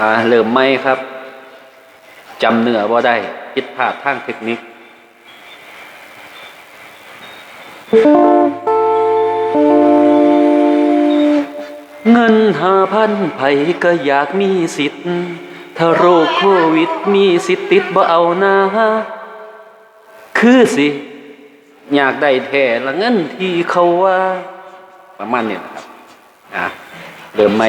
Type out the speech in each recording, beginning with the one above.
อ่าเริ่มไม่ครับจำเนื้อบ่าได้ผิดพลาดทางเทคนิคเงินหาพันไผก็อยากมีสิทธิ์ ถ้าโรคโควิดมีสิทธิ์ติดบ่เอานะคือสิ อยากได้แท้ละเงินที่เขาว่า ประมาณนี้นะครับ อะเริ่มไหม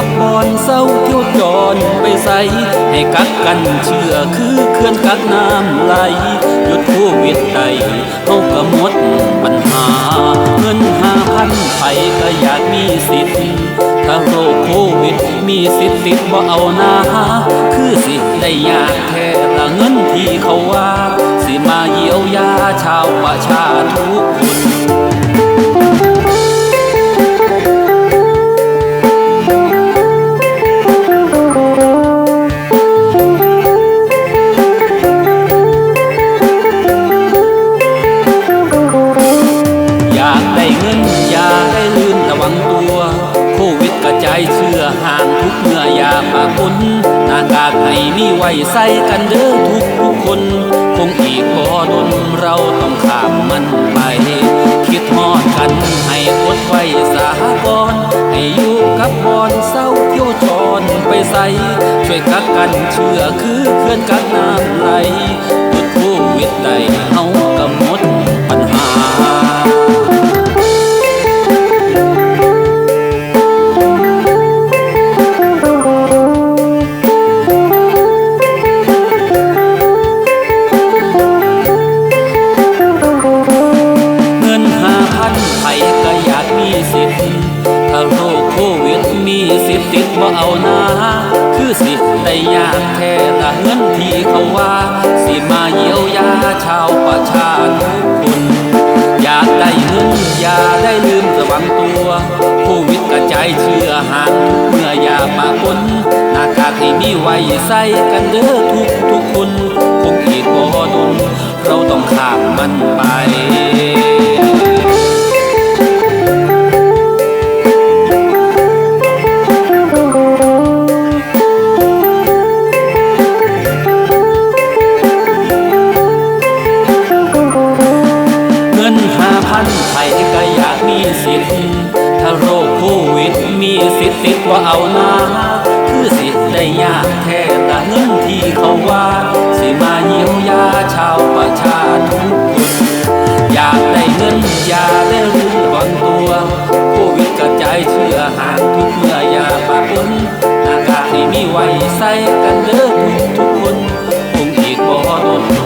กับบอนเศร้าเที่ยวจอนไปใส่ให้กักกันเชื่อคือเคลื่อนกักน้ำไหลหยุดโควิดใดเฮาก็หมดปัญหา เงินห้าพันไผก็อยากมีสิทธิ์ถ้าโรคโควิดมีสิทธิ์ติดบ่เอาหน้าคือสิได้ยากแท้ละเงินที่เขาว่า สิมาเยียวยาชาวประชาทุกคน เชื้อห่างทุกเมื่อย่าปะปนหน้ากากให้มีไว้ใส่กันเด้อทุกทุกคน คงอีกพอดนเราต้องข้ามมันไป คิดฮอดกันให้อดไว้สาก่อนให้อยู่กับบอนเศร้าเที่ยวจอนไปใส่ช่วยกักกันเชื่อคือเคลื่อนกักน้ำไหล สิทธิ์ถ้าโรคโควิดมีสิทธิ์ติดบ่เอานาคือสิได้ยากแท้ละเงินที่เขาว่า สิมาเยียวยาชาวประชาทุกคนอยากได้เงินอย่าได้ลืมระวังตัวโควิดกระจายเชื้อห่างทุกเมื่อยามาปนหน้ากากให้มีไว้ใส่กันเด้อทุกทุกคนคงอีกบ่ดนเราต้องข้ามมันไป ถ้าโรคโควิดมีสิทธิ์ติดว่าเอาหน้าคือสิทธิ์ได้ยากแค่ละเงินที่เขาว่า สิมาเยียวยาชาวประชาทุกคนอยากได้เงินอย่าได้ลืมระวังตัวโควิดกระจายเชื้อห่างทุกเมื่ออย่าปะปนหน้ากากที่มีไว้ใส่กันเด้อทุกทุกคนคงอีกบ่ทน